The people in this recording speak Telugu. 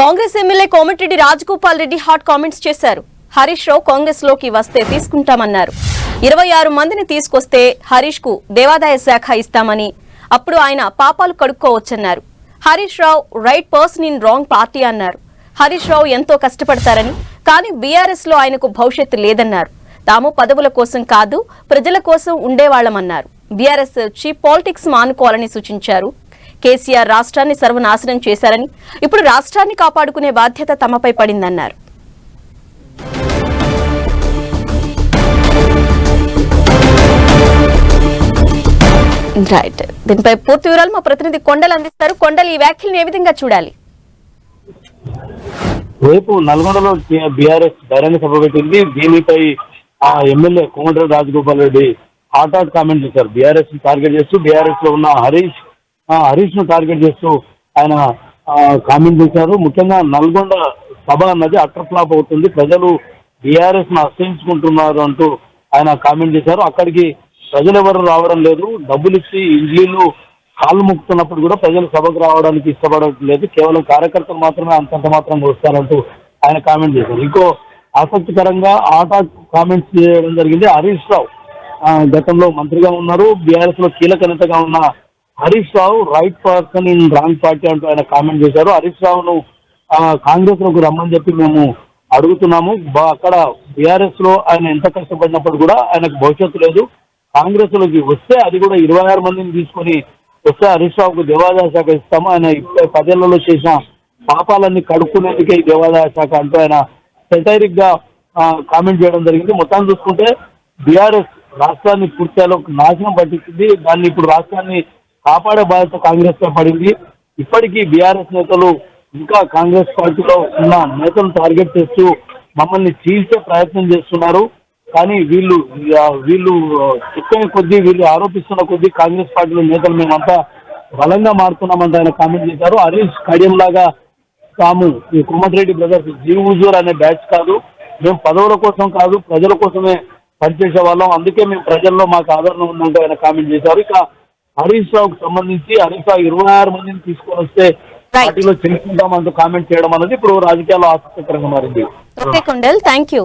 Congress MLA Komatireddy Rajagopal Reddy hot comments చేశారు. హరీష్ రావు కాంగ్రెస్లోకి వస్తే తీసుకుంటామన్నారు. ఇరవై ఆరు మందిని తీసుకొస్తే హరీష్కు దేవాదాయ శాఖ ఇస్తామని అప్పుడు ఆయన పాపాలు కడుక్కోవచ్చన్నారు. Harish Rao right person in wrong party అన్నారు. హరీష్ రావు ఎంతో కష్టపడతారని కానీ బీఆర్ఎస్లో ఆయనకు భవిష్యత్తు లేదన్నారు. తాము పదవుల కోసం కాదు ప్రజల కోసం ఉండేవాళ్ళమన్నారు బీఆర్ఎస్ వచ్చి పాలిటిక్స్ మానుకోవాలని సూచించారు. కేసీఆర్ రాష్ట్రాన్ని సర్వనాశనం చేశారని ఇప్పుడు రాష్ట్రాన్ని కాపాడుకునే బాధ్యత తమపై పడిందన్నారు. రైట్. దీనిపై పూర్తి వివరాలు మా ప్రతినిధి కొండలు అందిస్తారు. కొండలు ఈ వ్యాఖ్యలను ఏ విధంగా చూడాలి? రేపు నల్గొండలో బీఆర్ఎస్ బహిరంగ సభ పెట్టింది. దీనిపై ఆ MLA Komatireddy Rajagopal Reddy hot hot comment చేశారు. బీఆర్ఎస్ టార్గెట్ చేస్తూ బీఆర్ఎస్లో ఉన్న హరీష్ హరీష్ను టార్గెట్ చేస్తూ ఆయన కామెంట్ చేశారు. ముఖ్యంగా నల్గొండ సభ అన్నది అట్టర్ ఫ్లాప్ అవుతుంది. ప్రజలు బీఆర్ఎస్ను ఆశ్రయించుకుంటున్నారు అంటూ ఆయన కామెంట్ చేశారు. అక్కడికి ప్రజలు ఎవరు రావడం లేదు. డబ్బులు ఇచ్చి ఇండ్లీలు కాళ్ళు ముక్కుతున్నప్పుడు కూడా ప్రజలు సభకు రావడానికి ఇష్టపడటం లేదు. కేవలం కార్యకర్తలు మాత్రమే అంతంత మాత్రంగా వస్తారంటూ ఆయన కామెంట్ చేశారు. ఇంకో ఆసక్తికరంగా ఆట కామెంట్స్ చేయడం జరిగింది. హరీష్ రావు ఆ, గతంలో మంత్రిగా ఉన్నారు. బీఆర్ఎస్లో కీలక నేతగా ఉన్న Harish Rao right person in wrong party అంటూ ఆయన కామెంట్ చేశారు. హరీష్ రావును ఆ, కాంగ్రెస్లోకి రమ్మని చెప్పి మేము అడుగుతున్నాము. అక్కడ బీఆర్ఎస్లో ఆయన ఎంత కష్టపడినప్పుడు కూడా ఆయనకు భవిష్యత్తు లేదు. కాంగ్రెస్లోకి వస్తే అది కూడా ఇరవై ఆరు మందిని తీసుకొని వస్తే హరీష్ రావుకు దేవాదాయ శాఖ ఇస్తాము. ఆయన పదేళ్ళలో చేసిన పాపాలన్నీ కడుక్కునేందుకే ఈ దేవాదాయ శాఖ అంటూ ఆయన సెటైరిక్గా కామెంట్ చేయడం జరిగింది. మొత్తాన్ని చూసుకుంటే బీఆర్ఎస్ రాష్ట్రాన్ని పూర్తిగా నాశనం పట్టించింది. దాన్ని ఇప్పుడు రాష్ట్రాన్ని కాపాడే బాధ్యత కాంగ్రెస్ పై పడింది. ఇప్పటికీ బీఆర్ఎస్ నేతలు ఇంకా కాంగ్రెస్ పార్టీలో ఉన్న నేతలు టార్గెట్ చేస్తూ మమ్మల్ని చీల్చే ప్రయత్నం చేస్తున్నారు. కానీ వీళ్ళు వీళ్ళు చెప్పిన కొద్దీ వీళ్ళు ఆరోపిస్తున్న కొద్దీ కాంగ్రెస్ పార్టీలో నేతలు మేమంతా బలంగా మారుతున్నామంటే ఆయన కామెంట్ చేశారు. హరీష్ కడియం లాగా తాము ఈ కుమ్మటిరెడ్డి బ్రదర్స్ జీవ్ అనే బ్యాచ్ కాదు. మేము పదవుల కోసం కాదు ప్రజల కోసమే పనిచేసే వాళ్ళం. అందుకే మేము ప్రజల్లో మాకు ఆదరణ ఉందంటూ ఆయన కామెంట్ చేశారు. ఇక హరీష్ రావుకు సంబంధించి హరీష్ రావు ఇరవై ఆరు మందిని తీసుకొని వస్తే. పార్టీలో చెల్లించుకుంటామంటూ కామెంట్ చేయడం అనేది ఇప్పుడు రాజకీయాల్లో ఆసక్తికరంగా మారింది. Okay Kondal thank you